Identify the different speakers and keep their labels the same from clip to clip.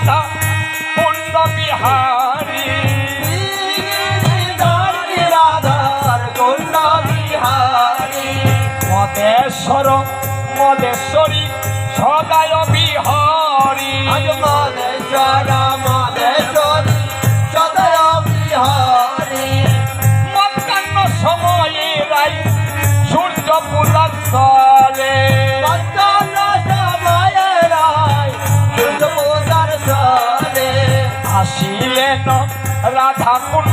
Speaker 1: রাধা কুণ্ড বিহারী।
Speaker 2: রাধার কুণ্ড বিহারী।
Speaker 1: মদেশ্বর আসিলেন রাধা কুণ্ডে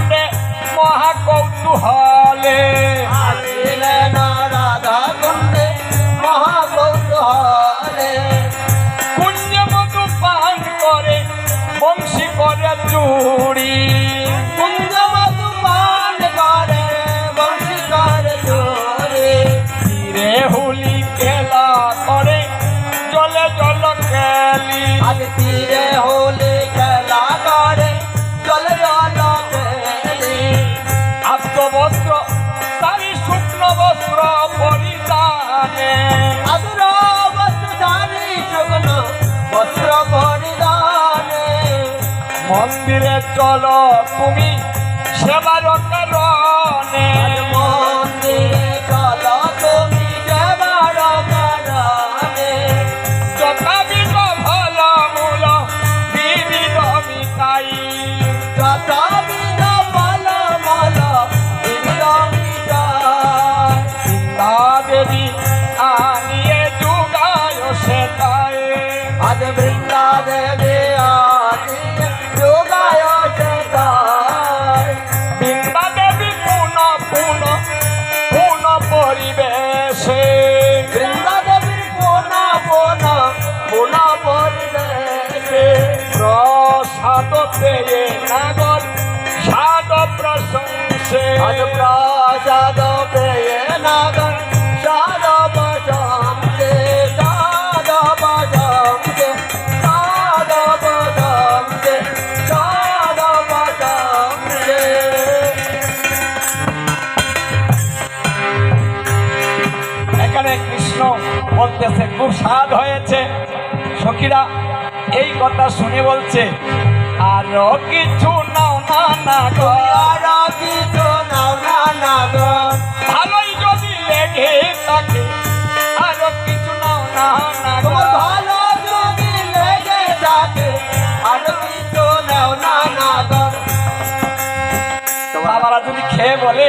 Speaker 1: মন্দিরে চলো তুমি সেবার কারণে
Speaker 2: মন্দিরে চলো তুমি যাবার কারণে
Speaker 1: যথাবিধ ভালো মূল বিবিধ মিতাই।
Speaker 2: যত
Speaker 1: পেয়ে নাগর সাদ প্রশংসে
Speaker 2: প্রসাদ পেয়ে নাগর সাদ বসন্তে সাদ সাদ সাদ বসন্তে
Speaker 1: এখানে কৃষ্ণ বলতেছে খুব স্বাদ হয়েছে। সখীরা এই কথা শুনে বলছে আরও কিছু নাও না না গো।
Speaker 2: আর কিছু নাও না নাগর
Speaker 1: ভালোই যদি লেগে থাকে আরও কিছু নাও না না গো
Speaker 2: ভালো যদি লেগে থাকে আর কিছু নাও না নাগর
Speaker 1: বাবারা যদি খেয়ে বলে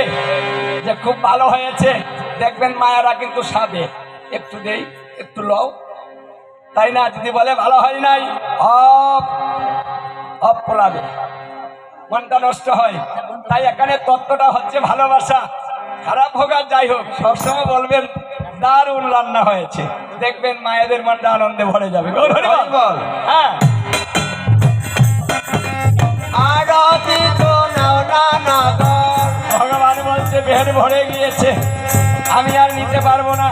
Speaker 1: যে খুব ভালো হয়েছে দেখবেন মায়েরা কিন্তু সাদে একটু দেই একটু লও। তাই না? যদি বলে ভালো হয় নাই অপ অপ পোলাবে মনটা নষ্ট হয়। তাই এখানে তত্ত্বটা হচ্ছে ভালোবাসা। খারাপ হোক আর যাই হোক সবসময় বলবেন দারুণ রান্না হয়েছে। দেখবেন মায়েদের মনটা আনন্দে ভরে যাবে। হ্যাঁ। ভগবান বলছে বেহের ভরে গিয়েছে। আমি আর নিতে পারব না।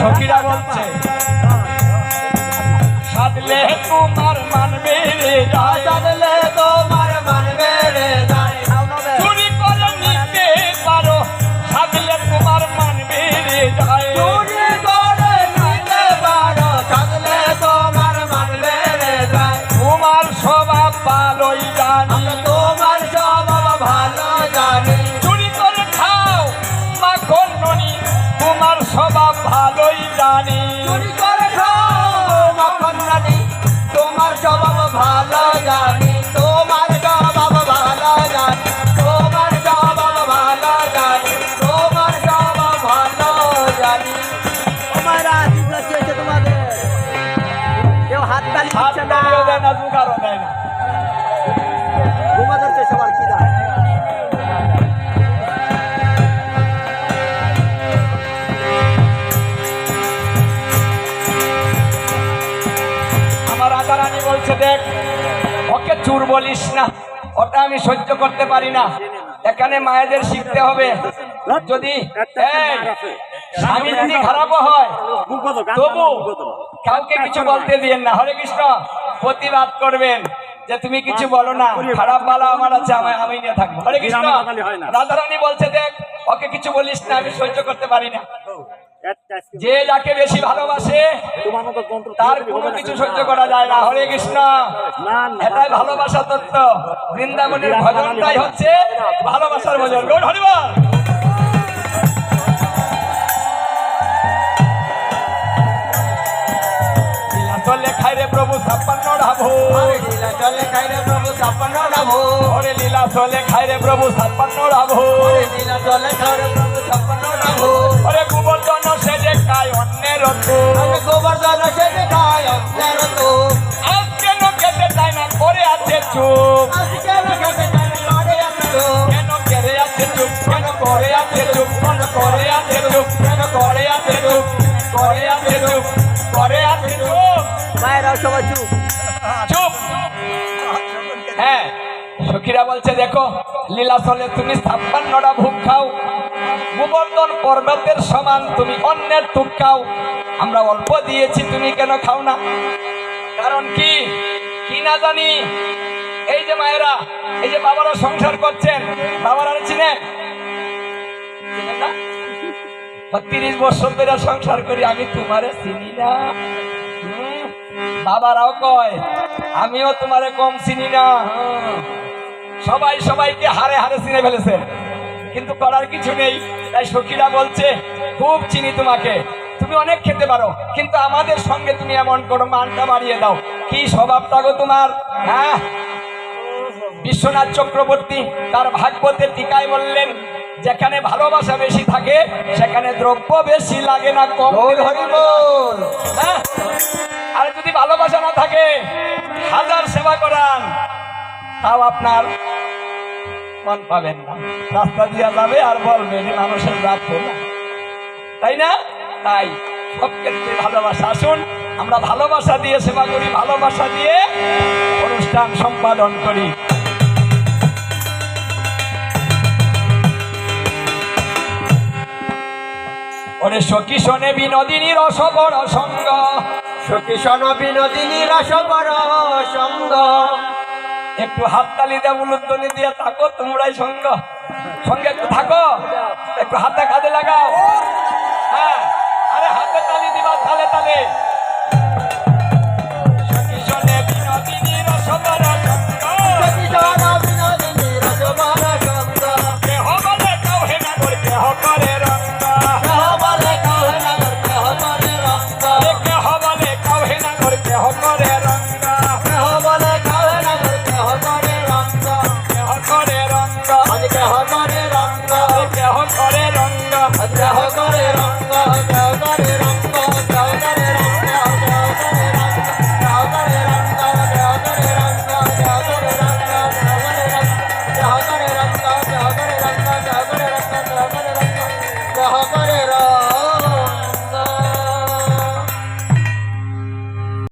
Speaker 1: সখীরা বলছে সাধলে তোমার মানবে রে জানি। চুরি করে খাও মাখন
Speaker 2: রানী। তোমার স্বভাব ভালো জানি। তোমার স্বভাব ভালো জানি। তোমার স্বভাব ভালো জানি। তোমার স্বভাব ভালো জানি।
Speaker 3: তোমার আশীর্বাদ তোমাদের। কেউ হাত তালি
Speaker 1: হাত নাড়িয়েও দেয় না। বলিস না। ওটা আমি সহ্য করতে পারি না। এখানে মায়েদের শিখতে হবে। যদি স্বামী খারাপও হয়, তবু কাউকে কিছু বলতে দিয়েন না। হরে কৃষ্ণ, প্রতিবাদ করবেন। যে তুমি কিছু বলো না খারাপ ভালো আমার আছে আমায় আমি নিয়ে থাকব হরে কৃষ্ণ রাধারানী বলছে দেখ ওকে কিছু বলিস না আমি সহ্য করতে পারি না। যে যাকে বেশি ভালোবাসে তার কোনো কিছু সহ্য করা যায় না। হরে কৃষ্ণ এটাই ভালোবাসা তত্ত্ব। বৃন্দাবনের ভজনটাই হচ্ছে ভালোবাসার ভজন। হরিবল! চলে রে প্রভু ছাপ্পান্ন ডাভো
Speaker 2: চলে খাইরে প্রভু ছাপ্পান্ন ডাবো
Speaker 1: ওরে লীলা চলে খাই রে প্রভু ছাপ্পান্ন ডাভো
Speaker 2: লীলা চলে খাইরে প্রভু ছাপ্পান্ন ডাবো
Speaker 1: ওরে গোবর্ধন সে যে খায় অন্যের তো
Speaker 2: আমি গোবর্ধন সেজে খাই অজ্ঞান তো
Speaker 1: আজ কেন খেতে চায় না করে আছে চুপ।
Speaker 2: আজকে খেতে চাই লড়ে আসতো
Speaker 1: কেন কেড়ে আছে চুপ? কেন করে আছে চুপ? কেন করে আছে চুপ? কেন করে আছে চুপ? করে আছে চুপ? করে আছে চুপ?
Speaker 3: মায়েরাও সবাই চুপ
Speaker 1: চুপ। সখীরা বলছে, দেখো, লীলাচলে তুমি ছাপ্পান্নটা ভোগ খাও। গোবর্ধন পর্বতের সমান তুমি অন্যের তুক খাও। আমরা অল্প দিয়েছি, তুমি কেন খাও না? কারণ কি? কি না জানি? এই যে মায়েরা, এই যে বাবারা সংসার করছেন, বাবারা চিনেন চিনেন না? তিরিশ বছর ধরে সংসার করি, আমি তোমারে চিনি না। বাবারাও কয়, আমিও তোমারে কম চিনি না। সবাই সবাইকে হারে হারে চিনে ফেলেছে। কিন্তু করার কিছু নেই। তাই সখীরা বলছে খুব চিনি তোমাকে। তুমি অনেক খেতে পারো কিন্তু আমাদের সঙ্গে তুমি এমন করো মানটা বাড়িয়ে দাও। কি স্বভাবটা গো তোমার? হ্যাঁ? বিশ্বনাথ চক্রবর্তী তার ভাগবতের টিকায় বললেন যেখানে ভালোবাসা বেশি থাকে সেখানে দ্রব্য বেশি লাগে না কম। হ্যাঁ? আর যদি ভালোবাসা না থাকে হাজার সেবা করান। তাও আপনার মন পাবেন না। রাস্তা দিয়ে যাবে আর বলবে মানুষের রাত না তাই না? তাই। সব ক্ষেত্রে ভালোবাসা। আসুন, আমরা ভালোবাসা দিয়ে সেবা করি, ভালোবাসা দিয়ে অনুষ্ঠান সম্পাদন করি। ওরে সখী শোনে বিনোদিনী রসবর সঙ্গ।
Speaker 2: সখী সন বিনোদিনী রস বড় সঙ্গ।
Speaker 1: একটু হাত হাততালি দিয়ে উলুদ্দলি দিয়ে থাকো, তোমরাই সঙ্গ। সঙ্গে একটু থাকো। একটু হাতে কাজে লাগাও। হ্যাঁ আরে হাতে তালি দিবা, তালে তালে।